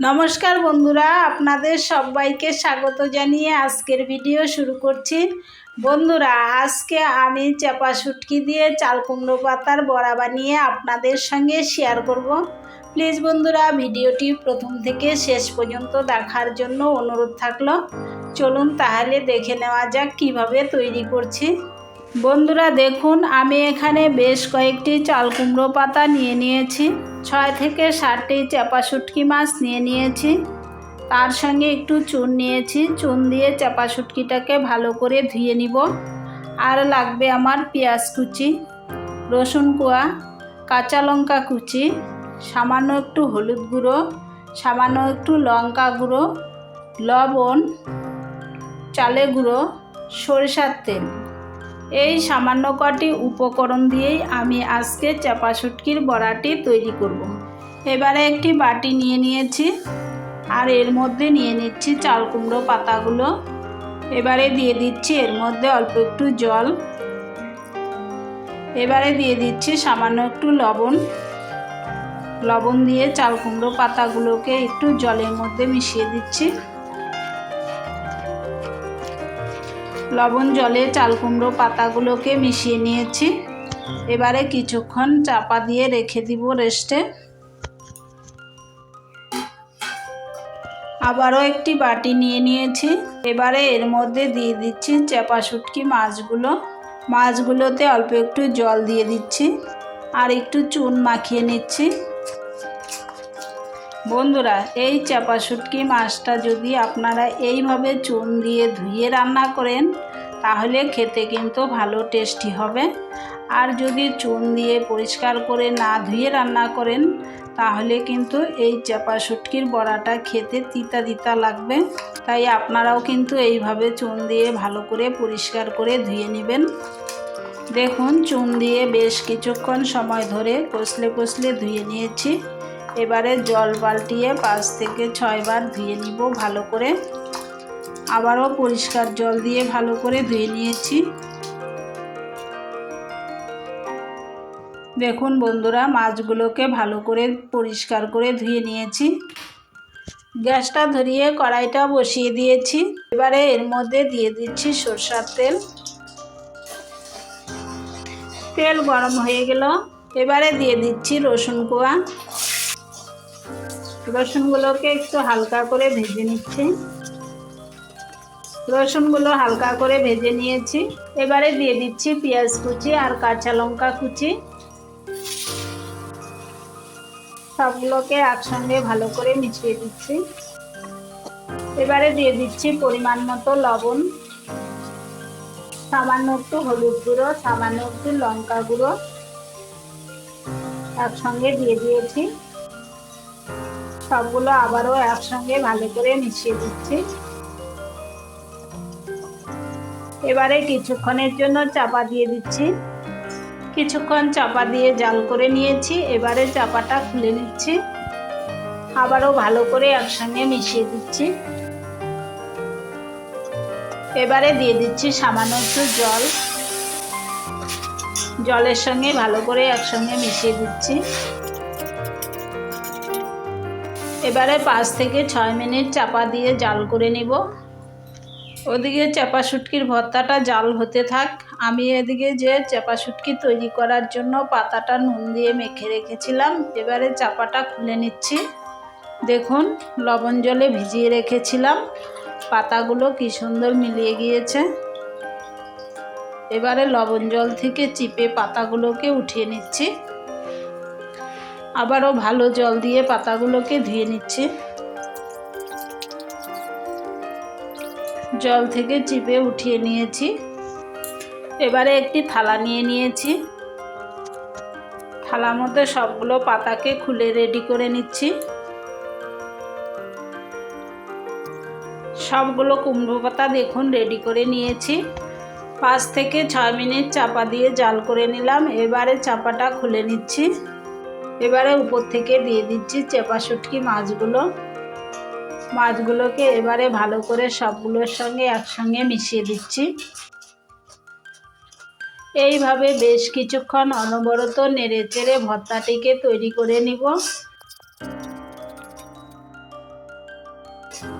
নমস্কার বন্ধুরা, আপনাদের সবাইকে স্বাগত জানিয়ে আজকের ভিডিও শুরু করছি। বন্ধুরা, আজকে আমি চাপা শুটকি দিয়ে চাল কুমড়ো পাতার বড়া বানিয়ে আপনাদের সঙ্গে শেয়ার করব। প্লিজ বন্ধুরা, ভিডিওটি প্রথম থেকে শেষ পর্যন্ত দেখার জন্য অনুরোধ থাকল। চলুন তাহলে দেখে নেওয়া যাক কীভাবে তৈরি করছি। বন্ধুরা দেখুন, আমি এখানে বেশ কয়েকটি চাল কুমড়ো পাতা নিয়ে নিয়েছি। ছয় থেকে ষাটটি চাপা শুটকি মাছ নিয়ে নিয়েছি। তার সঙ্গে একটু চুন নিয়েছি। চুন দিয়ে চাপা শুটকিটাকে ভালো করে ধুয়ে নিব। আর লাগবে আমার পেঁয়াজ কুচি, রসুন কোয়া, কাঁচা লঙ্কা কুচি, সামান্য একটু হলুদ গুঁড়ো, সামান্য একটু লঙ্কা গুঁড়ো, লবণ চালে গুঁড়ো, সরিষার তেল। এই সামান্য কটি উপকরণ দিয়েই আমি আজকে চাপা শুটকির বড়াটি তৈরি করব। এবারে একটি বাটি নিয়ে নিয়েছি, আর এর মধ্যে নিয়ে নিচ্ছি চাল কুমড়ো পাতাগুলো। এবারে দিয়ে দিচ্ছি এর মধ্যে অল্প একটু জল। এবারে দিয়ে দিচ্ছি সামান্য একটু লবণ। লবণ দিয়ে চাল কুমড়ো পাতাগুলোকে একটু জলের মধ্যে মিশিয়ে দিচ্ছি। লবণ, জলে চাল কুমড়ো পাতাগুলোকে মিশিয়ে নিয়েছি। এবারে কিছুক্ষণ চাপা দিয়ে রেখে দিব রেস্টে। আবারও একটি বাটি নিয়ে নিয়েছি। এবারে এর মধ্যে দিয়ে দিচ্ছি চাপা শুটকি মাছগুলো। মাছগুলোতে অল্প একটু জল দিয়ে দিচ্ছি। আর একটু চুন মাখিয়ে নিচ্ছি। বন্ধুরা, এই চাপা শুটকি মাছটা যদি আপনারা এইভাবে চুন দিয়ে ধুয়ে রান্না করেন, তাহলে খেতে কিন্তু ভালো টেস্টি হবে। আর যদি চুন দিয়ে পরিষ্কার করে না ধুয়ে রান্না করেন, তাহলে কিন্তু এই চাপা শুটকির বড়াটা খেতে তিতা তিতা লাগবে। তাই আপনারাও কিন্তু এইভাবে চুন দিয়ে ভালো করে পরিষ্কার করে ধুয়ে নেবেন। দেখুন, চুন দিয়ে বেশ কিছুক্ষণ সময় ধরে কষলে কষলে ধুয়ে নিয়েছি। এবারে জল পাল্টিয়ে পাঁচ থেকে ছয়বার ধুয়ে নিব ভালো করে। আবারও পরিষ্কার জল দিয়ে ভালো করে ধুয়ে নিয়েছি। দেখুন বন্ধুরা, মাছগুলোকে ভালো করে পরিষ্কার করে ধুয়ে নিয়েছি। গ্যাসটা ধরিয়ে কড়াইটা বসিয়ে দিয়েছি। এবারে এর মধ্যে দিয়ে দিচ্ছি সরষার তেল। তেল গরম হয়ে গেল। এবারে দিয়ে দিচ্ছি রসুন কোয়া। রসুনগুলোকে একটু হালকা করে ভেজে নিচ্ছি। রসুনগুলো হালকা করে ভেজে নিয়েছি। এবারে দিয়ে দিচ্ছি পেঁয়াজ কুচি আর কাঁচা লঙ্কা কুচি। সবগুলোকে একসঙ্গে ভালো করে মিশিয়ে দিচ্ছি। এবারে দিয়ে দিচ্ছি পরিমাণ মতো লবণ। সামান্য একটু হলুদ গুঁড়ো, সামান্য একটু লঙ্কা গুঁড়ো। একসঙ্গে দিয়ে দিয়েছি। সবগুলো আবারও একসঙ্গে ভালো করে মিশিয়ে দিচ্ছি। এবারে কিছুক্ষণের জন্য চাপা দিয়ে দিচ্ছি। কিছুক্ষণ চাপা দিয়ে জাল করে নিয়েছি, এবারে চাপাটা খুলে নিচ্ছি। আবারও ভালো করে একসঙ্গে মিশিয়ে দিচ্ছি। এবারে দিয়ে দিচ্ছি সামান্য একটু জল। জলের সঙ্গে ভালো করে একসঙ্গে মিশিয়ে দিচ্ছি। এবারে পাঁচ থেকে ছয় মিনিট চাপা দিয়ে জাল করে নিব। ওদিকে চাপা শুটকির ভর্তাটা জাল হতে থাক। আমি এদিকে যে চাপা শুটকি তৈরি করার জন্য পাতাটা নুন দিয়ে মেখে রেখেছিলাম। এবারে চাপাটা খুলে নিচ্ছি। দেখুন, লবণ জলে ভিজিয়ে রেখেছিলাম। পাতাগুলো কি সুন্দর মিলিয়ে গিয়েছে। এবারে লবণ জল থেকে চিপে পাতাগুলোকে উঠিয়ে নিচ্ছি। আবারও ভালো জল দিয়ে পাতাগুলোকে ধুয়ে নিচ্ছি। জল থেকে চিপে উঠিয়ে নিয়েছি। এবারে একটি থালা নিয়ে নিয়েছি। থালার মধ্যে সবগুলো পাতাকে খুলে রেডি করে নিচ্ছি। সবগুলো কুমড়ো পাতা দেখুন রেডি করে নিয়েছি। পাঁচ থেকে ছয় মিনিট চাপা দিয়ে জাল করে নিলাম। এবারে চাপাটা খুলে নিচ্ছি। এবারে উপর থেকে দিয়ে দিচ্ছি চেপা শুটকি মাছগুলো। মাছগুলোকে এবারে ভালো করে সবগুলোর সঙ্গে একসঙ্গে মিশিয়ে দিচ্ছি। এইভাবে বেশ কিছুক্ষণ অনবরত নেড়ে চেড়ে ভর্তাটিকে তৈরি করে নিব।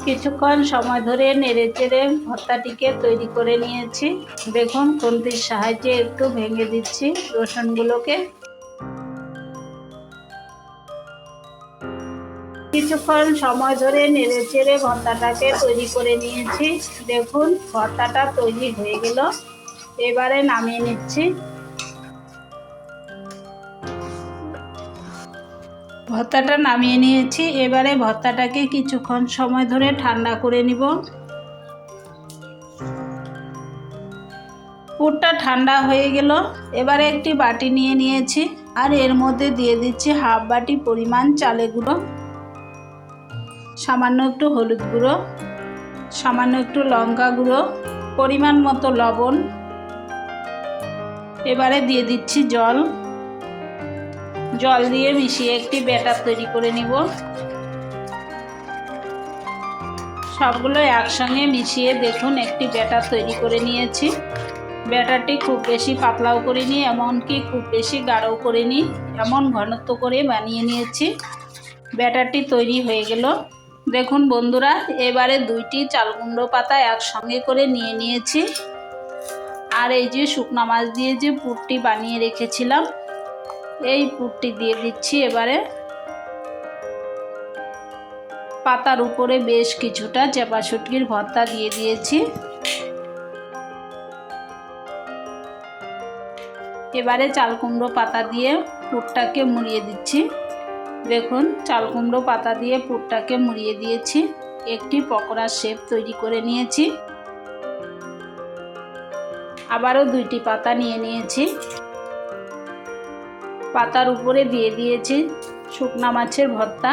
কিছুক্ষণ সময় ধরে নেড়ে চেড়ে ভর্তাটিকে তৈরি করে নিয়েছি। দেখুন, খুন্তির সাহায্যে একটু ভেঙে দিচ্ছি রসুনগুলোকে। কিছুক্ষণ সময় ধরে নেড়ে চেড়ে ভর্তাটাকে তৈরি করে নিয়েছি। দেখুন, ভর্তাটা তৈরি হয়ে গেল। এবারে নামিয়ে নিচ্ছি। ভর্তাটা নামিয়ে নিয়েছি। এবারে ভর্তাটাকে কিছুক্ষণ সময় ধরে ঠান্ডা করে নিব। পুরটা ঠান্ডা হয়ে গেল। এবারে একটি বাটি নিয়ে নিয়েছি। আর এর মধ্যে দিয়ে দিচ্ছি হাফ বাটি পরিমাণ চালে গুঁড়ো, সামান্য একটু হলুদ গুঁড়ো, সামান্য একটু লঙ্কা গুঁড়ো, পরিমাণ মতো লবণ। এবারে দিয়ে দিচ্ছি জল। জল দিয়ে মিশিয়ে একটি ব্যাটার তৈরি করে নিব। সবগুলো একসঙ্গে মিশিয়ে দেখুন একটি ব্যাটার তৈরি করে নিয়েছি। ব্যাটারটি খুব বেশি পাতলাও করিনি এমনকি খুব বেশি গাঢ়ও করিনি এমন ঘনত্ব করে বানিয়ে নিয়েছি। ব্যাটারটি তৈরি হয়ে গেল। দেখুন বন্ধুরা, এবারে দুইটি চালকুমড়ো পাতা একসঙ্গে করে নিয়ে নিয়েছি। আর এই যে শুকনো মাছ দিয়ে যে পুরটি বানিয়ে রেখেছিলাম, এই পুরটি দিয়ে দিচ্ছি এবারে। পাতার উপরে বেশ কিছুটা চেপা শুটকির ভর্তা দিয়ে দিয়েছি। এবারে চাল কুমড়ো পাতা দিয়ে পুরটাকে মুড়িয়ে দিচ্ছি। দেখুন, চাল কুমড়ো পাতা দিয়ে পুরটাকে মুড়িয়ে দিয়েছি। একটি পকোড়ার শেপ তৈরি করে নিয়েছি। আবারও দুইটি পাতা নিয়ে নিয়েছি। পাতার উপরে দিয়ে দিয়েছি শুকনা মাছের ভর্তা।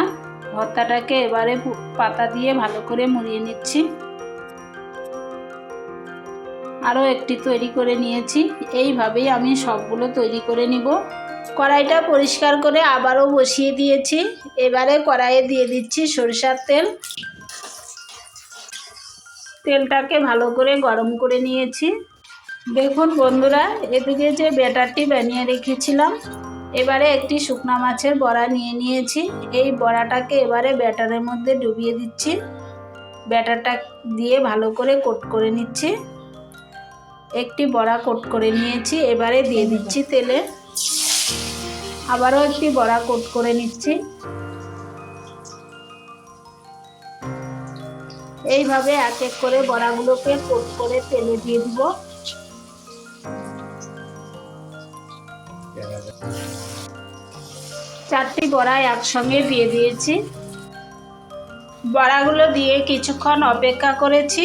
ভর্তাটাকে এবারে পাতা দিয়ে ভালো করে মুড়িয়ে নিচ্ছি। আরও একটি তৈরি করে নিয়েছি। এইভাবেই আমি সবগুলো তৈরি করে নিব। কড়াইটা পরিষ্কার করে আবারও বসিয়ে দিয়েছি। এবারে কড়াইয়ে দিয়ে দিচ্ছি সরিষার তেল। তেলটাকে ভালো করে গরম করে নিয়েছি। দেখুন বন্ধুরা, এদিকে যে ব্যাটারটি বানিয়ে রেখেছিলাম, এবারে একটি শুকনা মাছের বড়া নিয়ে নিয়েছি। এই বড়াটাকে এবারে ব্যাটারের মধ্যে ডুবিয়ে দিচ্ছি। ব্যাটারটা দিয়ে ভালো করে কোট করে নিচ্ছি। একটি বড়া কোট করে নিয়েছি, এবারে দিয়ে দিচ্ছি তেলে। আবারও একটি বড়া কোট করে নিচ্ছি। এইভাবে এক এক করে বড়াগুলোকে কোট করে তেলে দিয়ে দিব। চারটি বড়া একসঙ্গে দিয়ে দিয়েছি। বড়াগুলো দিয়ে কিছুক্ষণ অপেক্ষা করেছি।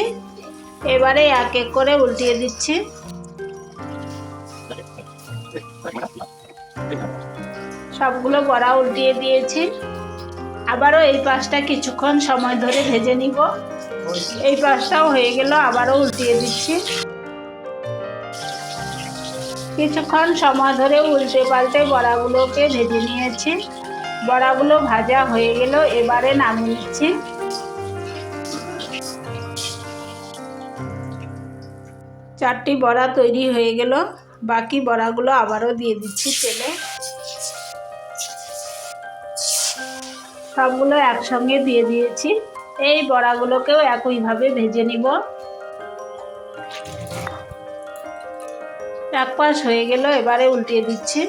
এবারে এক এক করে উল্টিয়ে দিচ্ছি। সবগুলো বড়া উল্টিয়ে দিয়েছি। আবারও এই পাশটা কিছুক্ষণ সময় ধরে ভেজে নিব। এই পাশটাও হয়ে গেল, আবারও উল্টিয়ে দিচ্ছি। কিছুক্ষণ সময় ধরে উল্টে পাল্টে বড়াগুলোকে ভেজে নিয়েছি। বড়াগুলো ভাজা হয়ে গেল, এবারে নামিয়ে নিচ্ছি। চারটি বড়া তৈরি হয়ে গেল। বাকি বড়াগুলো আবারও দিয়ে দিচ্ছি তেলে। সবগুলো একসঙ্গে দিয়ে দিয়েছি। এই বড়াগুলোকেও একইভাবে ভেজে নিব। এক পাশ হয়ে গেল, এবারে উল্টিয়ে দিচ্ছি।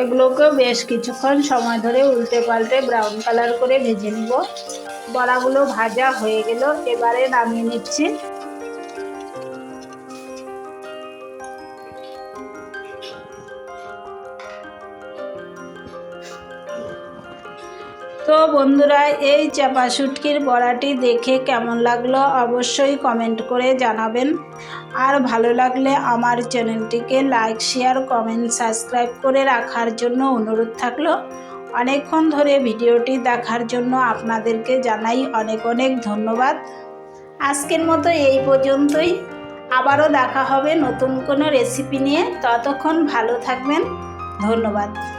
এগুলোকেও বেশ কিছুক্ষণ সময় ধরে উল্টে পাল্টে ব্রাউন কালার করে ভেজে নিব। বড়াগুলো ভাজা হয়ে গেল, এবারে নামিয়ে নিচ্ছি। তো বন্ধুরা, এই চাপা শুটকির বড়াটি দেখে কেমন লাগল অবশ্যই কমেন্ট করে জানাবেন। আর ভালো লাগলে আমার চ্যানেলটিকে লাইক, শেয়ার, কমেন্ট, সাবস্ক্রাইব করে রাখার জন্য অনুরোধ থাকল। অনেকক্ষণ ধরে ভিডিওটি দেখার জন্য আপনাদেরকে জানাই অনেক অনেক ধন্যবাদ। আজকের মতো এই পর্যন্তই। আবারও দেখা হবে নতুন কোনো রেসিপি নিয়ে। ততক্ষণ ভালো থাকবেন। ধন্যবাদ।